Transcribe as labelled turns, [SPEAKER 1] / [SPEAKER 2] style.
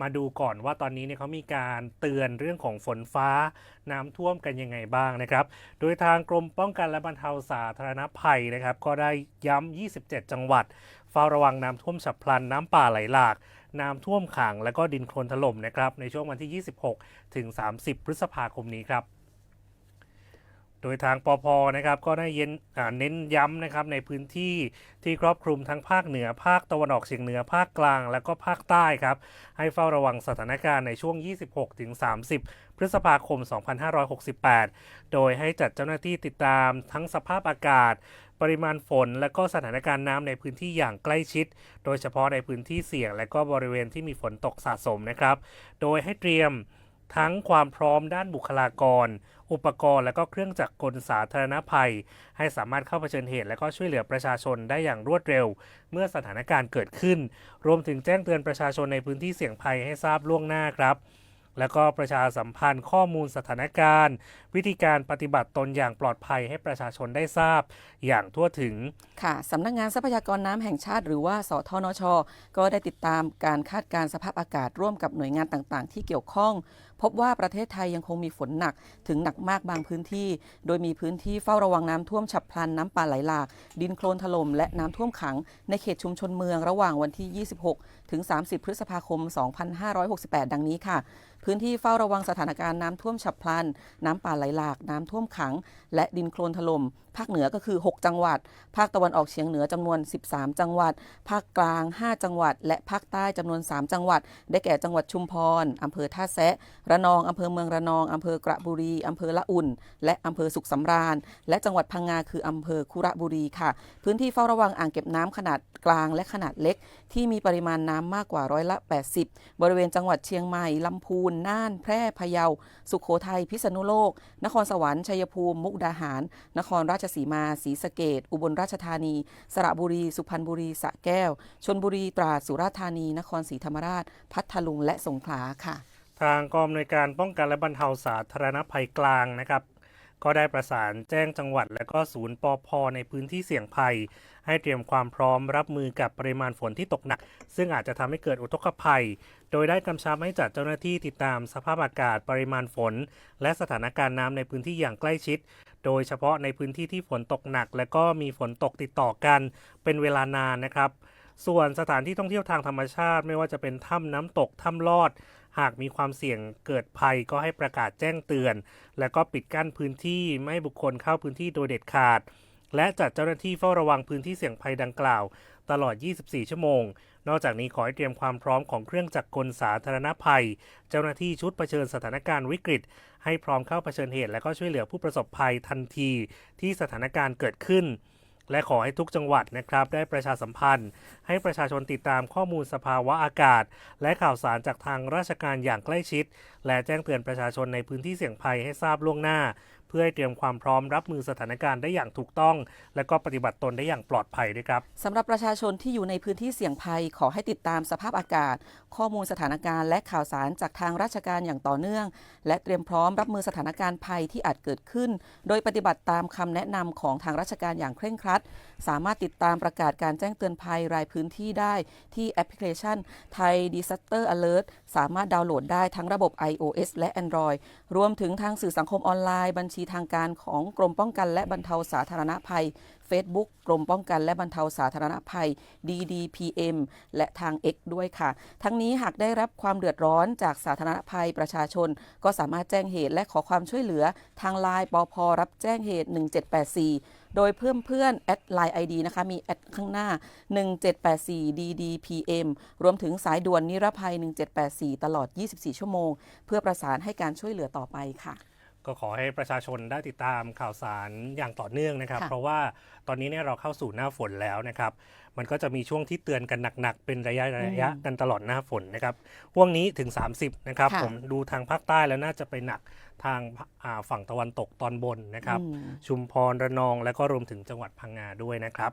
[SPEAKER 1] มาดูก่อนว่าตอนนี้เนี่ยเขามีการเตือนเรื่องของฝนฟ้าน้ำท่วมกันยังไงบ้างนะครับ โดยทางกรมป้องกันและบรรเทาสาธารณภัยนะครับ ก็ได้ย้ำ27 จังหวัดเฝ้าระวังน้ำท่วมฉับพลันน้ำป่าไหลหลากน้ำท่วมขังและก็ดินโคลนถล่มนะครับในช่วงวันที่ 26 ถึง 30 พฤษภาคมนี้ครับ โดยทางปอพนะครับก็ได้เย็นเน้นย้ำนะครับในพื้นที่ที่ครอบคลุมทั้งภาคเหนือภาคตะวันออกเฉียงเหนือภาคกลาง และก็ภาคใต้ครับให้เฝ้าระวังสถานการณ์ในช่วง 26ถึง30 พฤษภาคม 2568 โดยให้จัดเจ้าหน้าที่ติดตามทั้งสภาพอากาศ ปริมาณฝน และก็สถานการณ์น้ำในพื้นที่อย่างใกล้ชิด โดยเฉพาะในพื้นที่เสี่ยง และก็บริเวณที่มีฝนตกสะสมนะครับ โดยให้เตรียม ทั้งความพร้อมด้านบุคลากร อุปกรณ์และก็เครื่องจักรกลสาธารณภัย ให้สามารถเข้าเผชิญเหตุ และก็ช่วยเหลือประชาชนได้อย่างรวดเร็ว เมื่อสถานการณ์เกิดขึ้น รวมถึงแจ้งเตือนประชาชนในพื้นที่เสี่ยงภัยให้ทราบล่วงหน้าครับแล้วก็ประชาสัมพันธ์ข้อมูลสถานการณ์ วิธีการปฏิบัติตนอย่างปลอดภัยให้ประชาชนได้ทราบ อย่างทั่วถึง
[SPEAKER 2] ค่ะสำนักงานทรัพยากรน้ำแห่งชาติหรือว่าสทนช ก็ได้ติดตามการคาดการสภาพอากาศร่วมกับหน่วยงานต่างๆ ที่เกี่ยวข้อง พบว่าประเทศไทยยังคงมีฝนหนักถึงหนักมากบางพื้นที่ โดยมีพื้นที่เฝ้าระวังน้ำท่วมฉับพลันน้ำป่าไหลหลาก ดินโคลนถล่มและน้ำท่วมขัง ในเขตชุมชนเมืองระหว่างวันที่ 26 ถึง 30 พฤษภาคม 2568 ดังนี้ค่ะ พื้นที่เฝ้าระวังสถานการณ์น้ำท่วมฉับพลัน น้ำป่าไหลหลาก น้ำท่วมขัง และดินโคลนถล่มภาคเหนือก็คือ 6 จังหวัด ภาคตะวันออกเฉียงเหนือจำนวน 13 จังหวัด ภาคกลาง 5 จังหวัด และภาคใต้จำนวน 3 จังหวัด ได้แก่จังหวัดชุมพรอำเภอท่าแซะระนองอำเภอเมืองระนองอำเภอกระบุรีอำเภอละอุ่น และอำเภอสุขสำราญ และจังหวัดพังงาคืออำเภอคุระบุรีค่ะ พื้นที่เฝ้าระวังอ่างเก็บน้ำขนาดกลางและขนาดเล็ก ที่มีปริมาณน้ำมากกว่าร้อยละ 80 บริเวณจังหวัดเชียงใหม่ลำพูนน่าน แพร่พะเยา สุขโขทัยพิษณุโลก นครสวรรค์ชัยภูมิ มุกดาหาร นครราชสีมาศรีสะเกดอุบลราชธานี สระบุรี สุพรรณบุรีสระแก้ว ชนบุรีตราดสุราษฎร์ธานี นครศรีธรรมราช พัทลุงและสงขลาค่ะ
[SPEAKER 1] ทางกองอำนวยการป้องกันและบรรเทาสาธารณภัยกลางนะครับ ก็ได้ประสานแจ้งจังหวัดและก็ศูนย์ปอพในพื้นที่เสี่ยงภัย ให้เตรียมความพร้อมรับมือกับปริมาณฝนที่ตกหนัก ซึ่งอาจจะทำให้เกิดอุทกภัย โดยได้กำชับให้จัดเจ้าหน้าที่ติดตามสภาพอากาศปริมาณฝน และสถานการณ์น้ำในพื้นที่อย่างใกล้ชิด โดยเฉพาะในพื้นที่ที่ฝนตกหนัก และก็มีฝนตกติดต่อกัน เป็นเวลานานนะครับส่วนสถานที่ท่องเที่ยวทางธรรมชาติไม่ว่าจะเป็นถ้ำน้ำตก ถ้ำลอด หากมีความเสี่ยงเกิดภัยก็ให้ประกาศแจ้งเตือน และก็ปิดกั้นพื้นที่ไม่ให้บุคคลเข้าพื้นที่โดยเด็ดขาด และจัดเจ้าหน้าที่เฝ้าระวังพื้นที่เสี่ยงภัยดังกล่าว ตลอด 24 ชั่วโมง นอกจากนี้ขอให้เตรียมความพร้อมของเครื่องจักรกลสาธารณภัย เจ้าหน้าที่ชุดเผชิญสถานการณ์วิกฤต ให้พร้อมเข้าเผชิญเหตุ และก็ช่วยเหลือผู้ประสบภัยทันที ที่สถานการณ์เกิดขึ้น และขอให้ทุกจังหวัดนะครับได้ประชาสัมพันธ์ ให้ประชาชนติดตามข้อมูลสภาวะอากาศ และข่าวสารจากทางราชการอย่างใกล้ชิด และแจ้งเตือนประชาชนในพื้นที่เสี่ยงภัยให้ทราบล่วงหน้า พื่อให้เตรียมความพร้อมรับมือสถานการณ์ได้อย่างถูกต้อง และก็ปฏิบัติตนได้อย่างปลอดภัยด้วยครับ
[SPEAKER 2] สำหรับประชาชนที่อยู่ในพื้นที่เสี่ยงภัยขอให้ติดตามสภาพอากาศ ข้อมูลสถานการณ์และข่าวสารจากทางราชการอย่างต่อเนื่อง และเตรียมพร้อมรับมือสถานการณ์ภัยที่อาจเกิดขึ้น โดยปฏิบัติตามคำแนะนำของทางราชการอย่างเคร่งครัด สามารถติดตามประกาศการแจ้งเตือนภัยรายพื้นที่ได้ที่แอปพลิเคชันไทย Disaster Alert สามารถดาวน์โหลดได้ทั้งระบบ iOS และ Android รวมถึงทางสื่อสังคมออนไลน์บัญชีทางการของกรมป้องกันและบรรเทาสาธารณภัย Facebook กรมป้องกันและบรรเทาสาธารณภัย DDPM และทาง X ด้วยค่ะ ทั้งนี้หากได้รับความเดือดร้อนจากสาธารณภัยประชาชน ก็สามารถแจ้งเหตุและขอความช่วยเหลือทางไลน์ปพรับแจ้งเหตุ 1784 โดยเพื่อนเพื่อนแอดไลน์ ID นะคะ มีแอดข้างหน้า 1784 DDPM รวมถึงสายด่วนนิรภัย 1784 ตลอด 24 ชั่วโมง เพื่อประสานให้การช่วยเหลือต่อไปค่ะ
[SPEAKER 1] ก็ขอให้ประชาชนได้ติดตามข่าวสารอย่างต่อเนื่องนะครับ
[SPEAKER 2] ค่ะ
[SPEAKER 1] เพราะว่าตอนนี้เนี่ยเราเข้าสู่หน้าฝนแล้วนะครับ มันก็จะมีช่วงที่เตือนกันหนักๆ เป็นระยะระยะกันตลอดหน้าฝนนะครับห่วงนี้ถึง 30 นะครับ
[SPEAKER 2] ค่ะ
[SPEAKER 1] ผมดูทางภาคใต้แล้วน่าจะไปหนักทางอ่าฝั่งตะวันตกตอนบนนะครับ
[SPEAKER 2] อืม
[SPEAKER 1] ชุมพรระนองและก็รวมถึงจังหวัดพังงาด้วยนะครับ